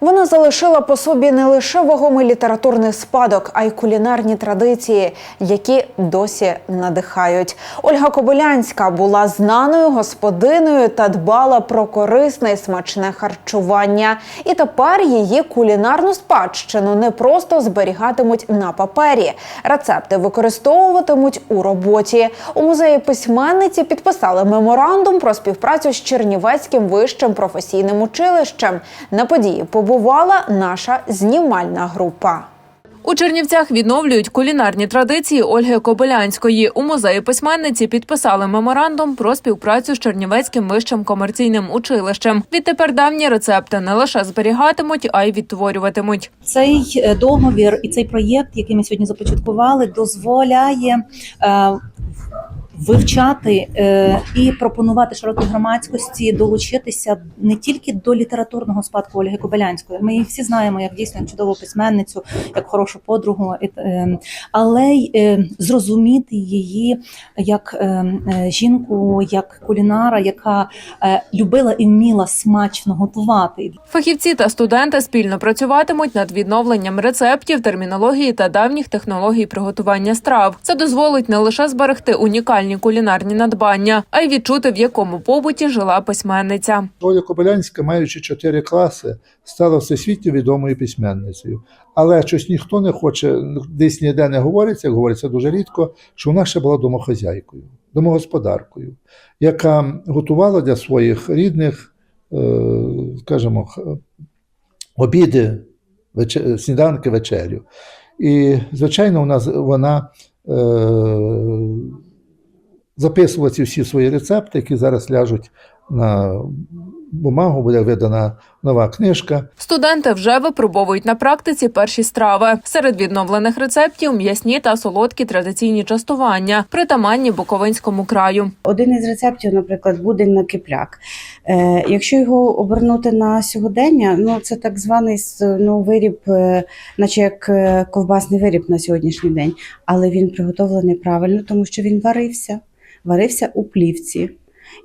Вона залишила по собі не лише вагомий літературний спадок, а й кулінарні традиції, які досі надихають. Ольга Кобилянська була знаною господиною та дбала про корисне і смачне харчування. І тепер її кулінарну спадщину не просто зберігатимуть на папері. Рецепти використовуватимуть у роботі. У музеї письменниці підписали меморандум про співпрацю з Чернівецьким вищим професійним училищем. На події побувала наша знімальна група. У Чернівцях відновлюють кулінарні традиції Ольги Кобилянської. У музеї письменниці підписали меморандум про співпрацю з Чернівецьким вищим комерційним училищем. Відтепер давні рецепти не лише зберігатимуть, а й відтворюватимуть. Цей е, договір і цей проєкт, який ми сьогодні започаткували, дозволяє е, вивчати е, і пропонувати широкій громадськості долучитися не тільки до літературного спадку Ольги Кобилянської. Ми її всі знаємо як дійсно чудову письменницю, як хорошу подругу, е, але й е, зрозуміти її як е, е, жінку, як кулінара, яка е, любила і вміла смачно готувати. Фахівці та студенти спільно працюватимуть над відновленням рецептів, термінології та давніх технологій приготування страв. Це дозволить не лише зберегти унікальні кулінарні надбання, а й відчути, в якому побуті жила письменниця. Оля Кобилянська, маючи чотири класи, стала всесвітньо відомою письменницею. Але щось ніхто не хоче, десь ніде не говориться, говориться дуже рідко, що вона ще була домохозяйкою, домогосподаркою, яка готувала для своїх рідних, е, скажімо, обіди, сніданки, вечерю. І, звичайно, вона, з- вона записувала ці всі свої рецепти, які зараз ляжуть на бумагу, буде видана нова книжка. Студенти вже випробовують на практиці перші страви. Серед відновлених рецептів м'ясні та солодкі традиційні частування, притаманні Буковинському краю. Один із рецептів, наприклад, буде на кипляк. Е, якщо його обернути на сьогодення, ну це так званий ну, виріб, е, наче як е, ковбасний виріб на сьогоднішній день, але він приготовлений правильно, тому що він варився, варився у плівці.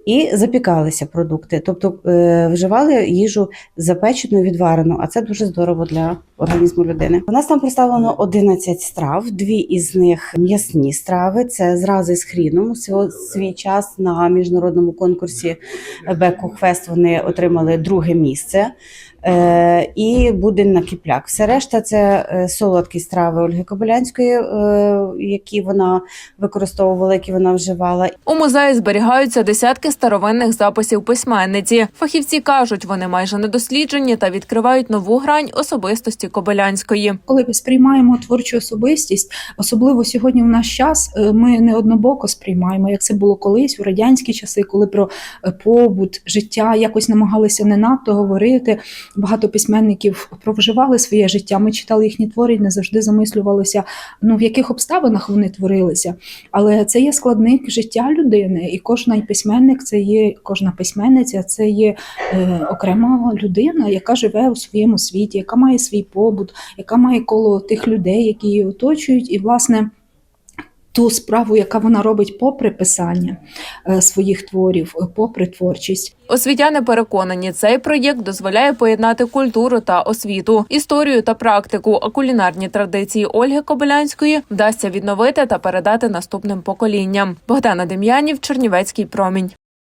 І запікалися продукти, тобто е, вживали їжу запечену, відварену, а це дуже здорово для організму людини. У нас там представлено 11 страв, дві із них м'ясні страви. Це зрази з хріном. Свій час на міжнародному конкурсі Беку Хвест вони отримали друге місце. Е, і будин на кіпляк. Все решта це е, солодкі страви Ольги Кобилянської, які вона використовувала, які вона вживала. У музеї зберігаються десятки старовинних записів письменниці. Фахівці кажуть, вони майже недосліджені та відкривають нову грань особистості Кобилянської. коли ми сприймаємо творчу особистість, особливо сьогодні в наш час, е, ми не однобоко сприймаємо, як це було колись у радянські часи, коли про е, побут, життя якось намагалися не надто говорити. Багато письменників провживали своє життя. Ми читали їхні твори не завжди замислювалися, ну в яких обставинах вони творилися. Але це є складник життя людини, і кожна письменник це є кожна письменниця, це є е, окрема людина, яка живе у своєму світі, яка має свій побут, яка має коло тих людей, які її оточують, і власне. Ту справу, яка вона робить попри писання е, своїх творів, е, попри творчість, Освітяни переконані, цей проєкт дозволяє поєднати культуру та освіту, історію та практику, а кулінарні традиції Ольги Кобилянської вдасться відновити та передати наступним поколінням. Богдана Дем'янів, Чернівецький промінь.